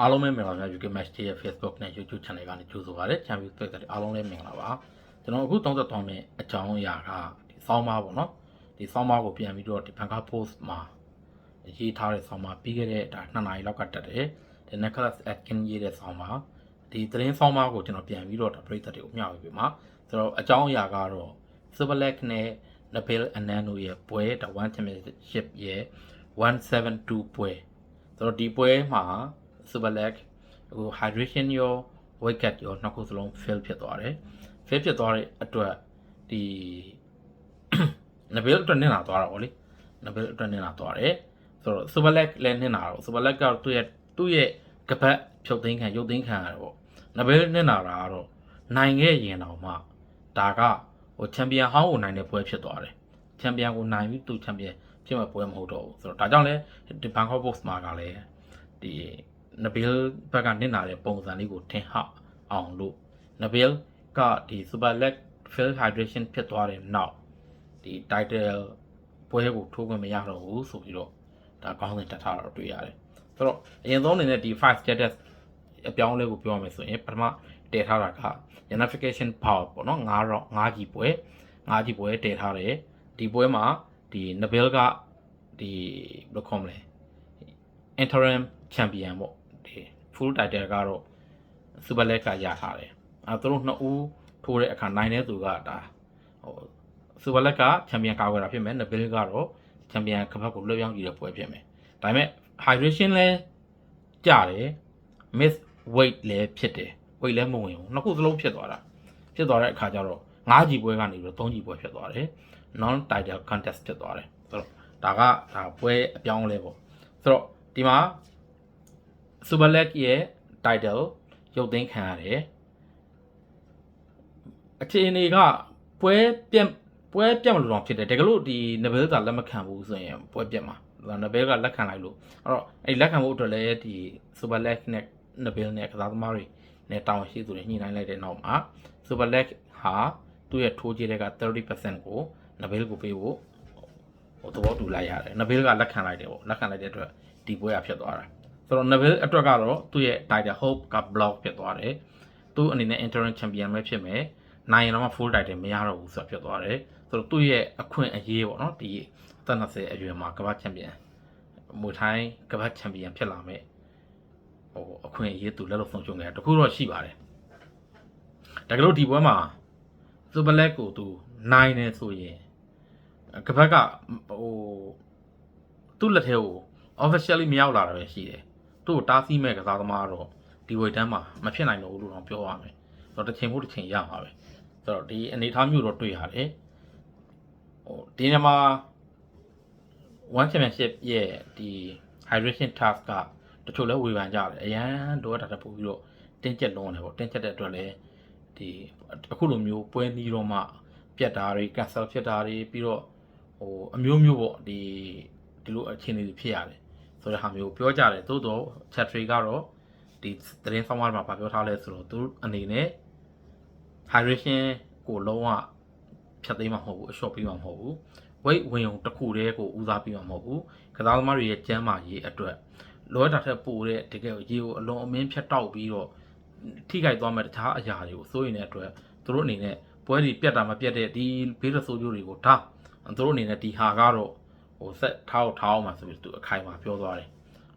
အားလုံးပဲမင်္ဂလာပါ UK Match ရဲ့ Facebook နဲ့ YouTube Channel ကနေကြိုဆိုပါရစေ Champions League တွေအားလုံးလည်းမင်္ဂလာပါကျွန်တော်အခု33နှစ်အကြောင်းအရာကဒီဆောင်းပါးပေါ့နော်ဒီဆောင်းပါးကိုပြန်ပြီးတော့ဒီ Bangkok Post မှာရေးထားတဲ့ဆောင်းပါးပြီးခဲ့တဲ့ဒါ2နာရီလောက်ကတက်တယ်ဒီ Nicholas Atkin ရေးတဲ့ဆောင်းပါးဒီသတင်းဆောင်းပါးကိုကျွန်တော်ပြန်ပြီးတော့ဒါပရိသတ်တွေကိုမျှဝေပေးမှာဆိုတော့အကြောင်းအရာကတော့ Super League နဲ့ Nabil Anand တို့ရဲ့ပွဲဒါ One Championship ရဲ့172ပွဲဆိုတော့ဒီပွဲမှာ Super Leg ဟို hydration ရော weight cut ရောနှစ်ခုစလုံး fail ဖြစ်သွားတယ် fail ဖြစ်သွားတဲ့အတွက်ဒီ Nabil အတွက်နင်လာသွားတာဗောလေ Nabil အတွက်နင်လာသွားတယ်ဆိုတော့ Super Leg လည်းနင်လာတော့ Super Leg ကသူ့ရဲ့သူ့ရဲ့ကပတ်ဖြုတ်သိမ်းခံရုပ်သိမ်းခံရတယ်ဗော Nabil နင်လာတာကတော့နိုင်ခဲ့ရင်တော့မှဒါကဟိုချန်ပီယံဟောင်းကိုနိုင်တဲ့ပွဲဖြစ်သွားတယ်ချန်ပီယံကိုနိုင်ပြီးသူချန်ပီယံဖြစ်မဲ့ပွဲမဟုတ်တော့ဘူးဆိုတော့ဒါကြောင့်လဲဒီ Bangkok Post မှာကလည်းဒီ Nabil ဘက်ကနစ်နာတဲ့ပုံစံလေးကိုထင်ဟအောင်လို့ Nabil ကဒီ Super Leg Field Hydration ဖြစ်သွားတဲ့နောက်ဒီ title ပွဲကိုထိုးခွင့်မရတော့ဘူးဆိုပြီးတော့ဒါကောင်းစဉ်တက်ထားတာတွေ့ရတယ်ဆိုတော့အရင်ဆုံးအနေနဲ့ဒီ five status အပြောင်းအလဲကိုပြောရမယ်ဆိုရင်ပထမတည်ထားတာက unification power ပေါ့နော်9တော့9ကြီးပွဲ9ကြီးပွဲတည်ထားတယ်ဒီပွဲမှာဒီ Nabil ကဒီဘယ်လိုခေါ်မလဲ interim champion ပေါ့ ဒီ full title ကတော့ super leg ကရထားတယ်အဲသူတို့နှစ်ဦးထိုးတဲ့အခါနိုင်တဲ့သူကဒါဟို super leg က champion ကာကွယ်တာဖြစ်မယ် Nabil ကတော့ champion ကပတ်ကိုလွှဲပြောင်းကြည့်တဲ့ပွဲဖြစ်မယ်ဒါပေမဲ့ hydration လဲကြတယ် miss weight လဲဖြစ်တယ် weight လဲမဝင်ဘူးနှစ်ခုစလုံးဖြစ်သွားတာဖြစ်သွားတဲ့အခါကျတော့9ကြီးပွဲကနေပြီးတော့3ကြီးပွဲဖြစ်သွားတယ် non title contest ဖြစ်သွားတယ်ဆိုတော့ဒါကဒါပွဲအပြောင်းအလဲပေါ့ဆိုတော့ဒီမှာ Super Leg ရဲ့ title ရုပ်သိမ်းခံရတယ်အခြေအနေကပွဲပြက်ပွဲပြက်မလို့တော့ဖြစ်တယ်တကယ်လို့ဒီ Nabil ကလက်မခံဘူးဆိုရင်ပွဲပြက်မှာ Nabil ကလက်ခံလိုက်လို့အဲ့တော့အဲ့လက်ခံဖို့အတွက်လည်းဒီ Super Leg နဲ့ Nabil နဲ့ကစားသမားတွေနဲ့တောင်းရှိသူတွေညှိနှိုင်းလိုက်တဲ့နောက်မှာ Super Leg ဟာသူ့ရဲ့ထိုးကြည့်တဲ့က30%ကို Nabil ကိုပေးဖို့ဟိုသဘောတူလိုက်ရတယ် Nabil ကလက်ခံလိုက်တယ်ပေါ့လက်ခံလိုက်တဲ့အတွက်ဒီပွဲကဖြစ်သွားတာ ဆိုတော့ Nabil အတွက်ကတော့သူ့ရဲ့ title hope က block ဖြစ်သွားတယ်။သူအနေနဲ့ interim champion ပဲဖြစ်မယ်။နိုင်ရင်တော့ full title မရတော့ဘူးဆိုတော့ဖြစ်သွားတယ်။ဆိုတော့သူ့ရဲ့အခွင့်အရေးပေါ့နော်ဒီအသက်20အရွယ်မှာကမ္ဘာချန်ပီယံမွေထိုင်းကမ္ဘာချန်ပီယံဖြစ်လာမယ်ဟိုအခွင့်အရေးသူလက်လို့ဆုံးရှုံးခဲ့တခုတော့ရှိပါတယ်။ဒါကလို့ဒီပွဲမှာ Super Leg ကိုသူနိုင်နေဆိုရင်ကမ္ဘာကဟိုသူ့လက်ထဲကို officially မရောက်လာတာပဲရှိတယ်။ သူ့ကိုတားဆီးမဲ့ကစားသမားတော့ဒီဝေတန်းမှာမဖြစ်နိုင်တော့ဘူးလို့တော့ပြောရမယ်။ဆိုတော့တစ်ချိန်မို့တစ်ချိန်ရမှာပဲ။ဆိုတော့ဒီအနေအထားမျိုးတော့တွေ့ရတယ်။ဟိုဒီနေရာမှာ one championship ရဲ့ဒီ hydration task ကတချို့လဲဝေဖန်ကြတယ်။အရန်တော့တာတက်ပို့ပြီးတော့တင်းကျပ်လုံးတယ်ပေါ့။တင်းကျပ်တဲ့အတွက်လည်းဒီအခုလိုမျိုးပွဲနီးတော့မှပြတ်တာတွေ cancel ဖြစ်တာတွေပြီးတော့ဟိုအမျိုးမျိုးပေါ့ဒီဒီလိုအခြေအနေတွေဖြစ်ရတယ်။ ဆိုတဲ့ဟာမျိုးပြောကြတယ်သို့တော့ chat tree ကတော့ဒီသတင်းဆောင်မှာဗာပြောထားလဲဆိုတော့သူအနေနဲ့ hydration ကိုလုံးဝဖြတ်သိမ်းမှာမဟုတ်ဘူးအလျှော့ပေးမှာမဟုတ်ဘူး weight ဝင်ုံတစ်ခုတည်းကိုဦးစားပေးမှာမဟုတ်ဘူးကစားသမားတွေရဲ့ကျန်းမာရေးအတွက်လောတာထက်ပိုတဲ့တကယ်ရေကိုအလုံးအမင်းဖြတ်တောက်ပြီးတော့ထိခိုက်သွားမဲ့တခြားအရာတွေကိုစိုးရင်တဲ့အတွက်သူတို့အနေနဲ့ပွဲတွေပြတ်တာမပြတ်တဲ့ဒီဘေးရဆိုးကျိုးတွေကိုထားသူတို့အနေနဲ့ဒီဟာကတော့ ဟိုဆက်ထားအောင်ထားအောင်မှာဆိုပြီးသူအခိုင်အမာပြောသွားတယ်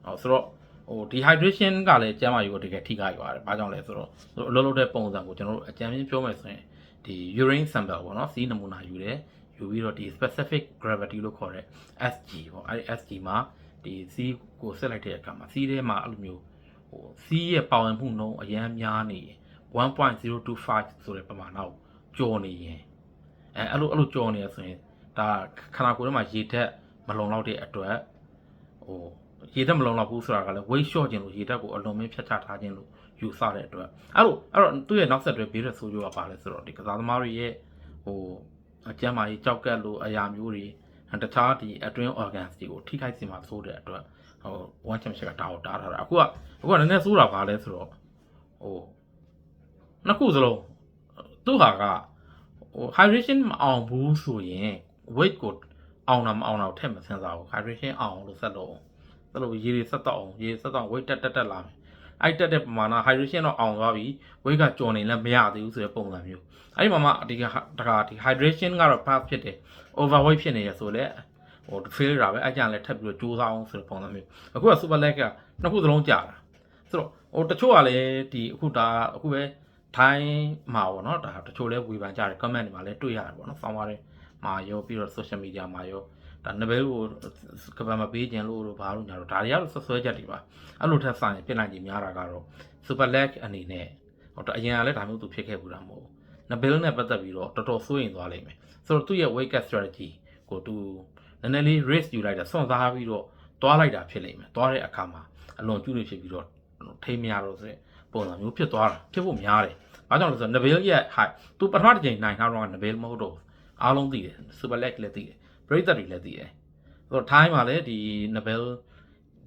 ဟောဆိုတော့ဟို dehydration ကလည်းကျန်းမာရေးကိုတကယ်ထိခိုက်သွားတယ်။ဘာကြောင့်လဲဆိုတော့သူတို့အလုပ်လုပ်တဲ့ပုံစံကိုကျွန်တော်တို့အကြမ်းဖျင်းပြောမယ်ဆိုရင်ဒီ urine sample ပေါ့နော်စီးနမူနာယူတယ်ယူပြီးတော့ဒီ specific gravity လို့ခေါ်တဲ့ SG ပေါ့အဲဒီ SG မှာဒီစီးကိုဆက်လိုက်တဲ့အခါမှာစီးထဲမှာအဲ့လိုမျိုးဟိုစီးရဲ့ပါဝင်မှုနှုန်းအရန်များနေရင်1.025ဆိုတဲ့ပမာဏကိုကျော်နေရင်အဲအဲ့လိုအဲ့လိုကျော်နေရဆိုရင်ဒါခန္ဓာကိုယ်ထဲမှာရေဓာတ် မလုံလောက်တဲ့အတွက်ဟိုရေဓာတ်မလုံလောက်ဘူးဆိုတာကလည်း weight short ခြင်းလို့ရေဓာတ်ကိုအလွန်မင်းဖြတ်ချထားခြင်းလို့ယူဆတဲ့အတွက်အဲ့လိုအဲ့တော့သူ့ရဲ့နောက်ဆက်တွဲဘေးရဆိုးကျိုးကပါလဲဆိုတော့ဒီကစားသမားတွေရဲ့ဟိုအကျမ်းမာရေးကြောက်ကက်လို့အရာမျိုးတွေတခြားဒီအတွင်း organs တွေကိုထိခိုက်စေမှာဆိုတဲ့အတွက်ဟို one championship ကတားကိုတားထားတာအခုကအခုကနည်းနည်းဆိုးတာပါလဲဆိုတော့ဟိုနှစ်ခုစလုံးသူ့ဟာကဟို hydration မအောင်ဘူးဆိုရင် weight ကို အောင်တာမအောင်တာကိုထည့်မစမ်းစားဘူး hydration အောင်လို့ဆက်လို့ဆက်လို့ရေတွေဆက်တော့အောင်ရေဆက်တော့ weight တက်တက်တက်လာမယ်အဲ့တက်တဲ့ပမာဏ hydration တော့အောင်သွားပြီ weight ကကျော်နေလည်းမရသေးဘူးဆိုတဲ့ပုံစံမျိုးအဲ့ဒီမှာမှအဓိကတခါဒီ hydration ကတော့ pass ဖြစ်တယ် overweight ဖြစ်နေရဆိုလဲဟို fail တာပဲအဲ့ကြလည်းထပ်ပြီးတော့ကြိုးစားအောင်ဆိုတဲ့ပုံစံမျိုးအခုက super leg ကနှစ်ခုသလုံးကြာတာဆိုတော့ဟိုတချို့ကလည်းဒီအခုဒါအခုပဲထိုင်းမှာပေါ့နော်ဒါတချို့လဲဝေဖန်ကြတယ် comment တွေမှာလည်းတွေ့ရတယ်ပေါ့နော်ဆောင်းပါတယ် မှာရောပြီးတော့ social media မှာရောဒါနဘဲကိုကဘာမပေးခြင်းလို့တို့ဘာလို့ညာတော့ဒါတွေကတော့ဆွဆွဲချက်တွေပါအဲ့လိုထက်ဆိုင်ပြင်နိုင်ကြီးများတာကတော့ super leg အနေနဲ့ဟိုအရင်ကလည်းဒါမျိုးသူဖြစ်ခဲ့ဘူးတာမဟုတ်ဘူးနဘဲနဲ့ပတ်သက်ပြီးတော့တော်တော်စိုးရင်သွားလိမ့်မယ်ဆိုတော့သူ့ရဲ့ weight cut strategy ကိုသူနည်းနည်းလေး risk ယူလိုက်တာစွန့်စားပြီးတော့သွားလိုက်တာဖြစ်လိမ့်မယ်သွားတဲ့အခါမှာအလွန်ကျူးနေဖြစ်ပြီးတော့ထိမရတော့ဆိုတဲ့ပုံစံမျိုးဖြစ်သွားတာဖြစ်ဖို့များတယ်ဘာကြောင့်လဲဆိုတော့ Nabil ရဲ့ height သူပထမတစ်ချိန်နိုင်ထားတော့ Nabil မဟုတ်တော့ အားလုံးသိတယ် super leg လည်းသိတယ်ပရိသတ်တွေလည်းသိတယ်ဆိုတော့ time မှာလည်းဒီ Nabil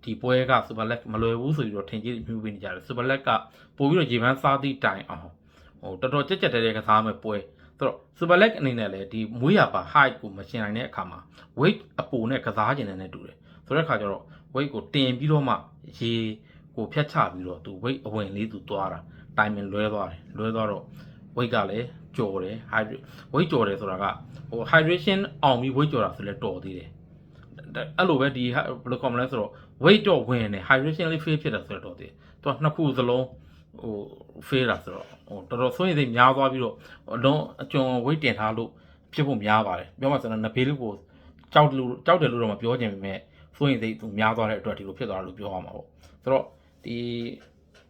ဒီပွဲက super leg မလွယ်ဘူးဆိုပြီးတော့ထင်ကြီးမြူပေးနေကြတယ် super leg ကပို့ပြီးတော့ရေပန်းစားသည့်တိုင်အောင်ဟိုတော်တော်ကြက်ကြက်တဲတဲကစားမဲ့ပွဲဆိုတော့ super leg အနေနဲ့လည်းဒီမွေးရပါ height ကိုမရှင်နိုင်တဲ့အခါမှာ weight အပူနဲ့ကစားခြင်းနဲ့တူတယ်ဆိုတဲ့အခါကျတော့ weight ကိုတင်ပြီးတော့မှရေကိုဖြတ်ချပြီးတော့သူ weight အဝင်လေးသူသွားတာ timing လွဲသွားတယ်လွဲသွားတော့ weight ကလည်း ကြော်တယ် hydrate weight ကြော်တယ်ဆိုတာကဟို hydration အောင်ပြီး weight ကြော်တာဆိုလဲတော်သေးတယ်အဲ့လိုပဲဒီဘယ်လိုကောမလဲဆိုတော့ weight တော့ဝင်တယ် hydration လေး fail ဖြစ်တာဆိုတော့တော်သေးတယ်သူကနှစ်ခုစလုံးဟို fail တာဆိုတော့ဟိုတော်တော်စိုးရိမ်စိတ်များသွားပြီးတော့အလုံးအကျွန် weight တင်ထားလို့ဖြစ်ဖို့များပါတယ်ပြောမှဆိုတော့နဘေးလေးကိုကြောက်လို့ကြောက်တယ်လို့တော့မပြောချင်ပေမဲ့စိုးရိမ်စိတ်သူများသွားတဲ့အတွက်ဒီလိုဖြစ်သွားတယ်လို့ပြောရမှာပေါ့ဆိုတော့ဒီ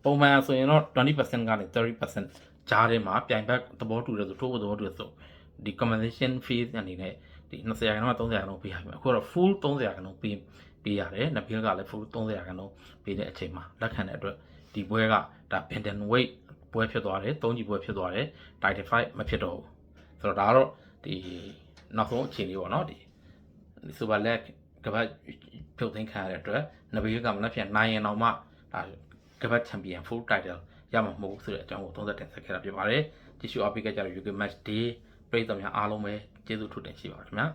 ပုံမှန်ဆိုရင်တော့20%ကနေ30% ကြားထဲမှာပြိုင်ဘက်သဘောတူတယ်ဆိုထိုးဖို့သဘောတူတယ်ဆိုဒီ compensation fees အနေနဲ့ဒီ20ရာခိုင်နှုန်းက30ရာခိုင်နှုန်းပေးရမယ်အခုတော့ full 30ရာခိုင်နှုန်းပေးပေးရတယ်နဘီလ်ကလည်း full 30ရာခိုင်နှုန်းပေးတဲ့အချိန်မှာလက်ခံတဲ့အတွက်ဒီပွဲကဒါ Benden weight ပွဲဖြစ်သွားတယ်၃ကြီးပွဲဖြစ်သွားတယ် title fight မဖြစ်တော့ဘူးဆိုတော့ဒါကတော့ဒီနောက်ဆုံးအခြေအနေပေါ့နော်ဒီ super leg ကပတ်ဖြုတ်သိမ်းခံရတဲ့အတွက်နဘီလ်ကမလက်ပြန်နိုင်ရင်တော့မှဒါကပတ် champion full title ရမှာမဟုတ်ဘူးဆိုတဲ့အကြောင်းကိုသုံးသပ်တင်ဆက်ခဲ့တာဖြစ်ပါတယ်ကြည့်ရှုအားပေးကြတဲ့ UK match day ပြည်သူများအားလုံးပဲကျေးဇူးထူးတင်ရှိပါခင်ဗျာ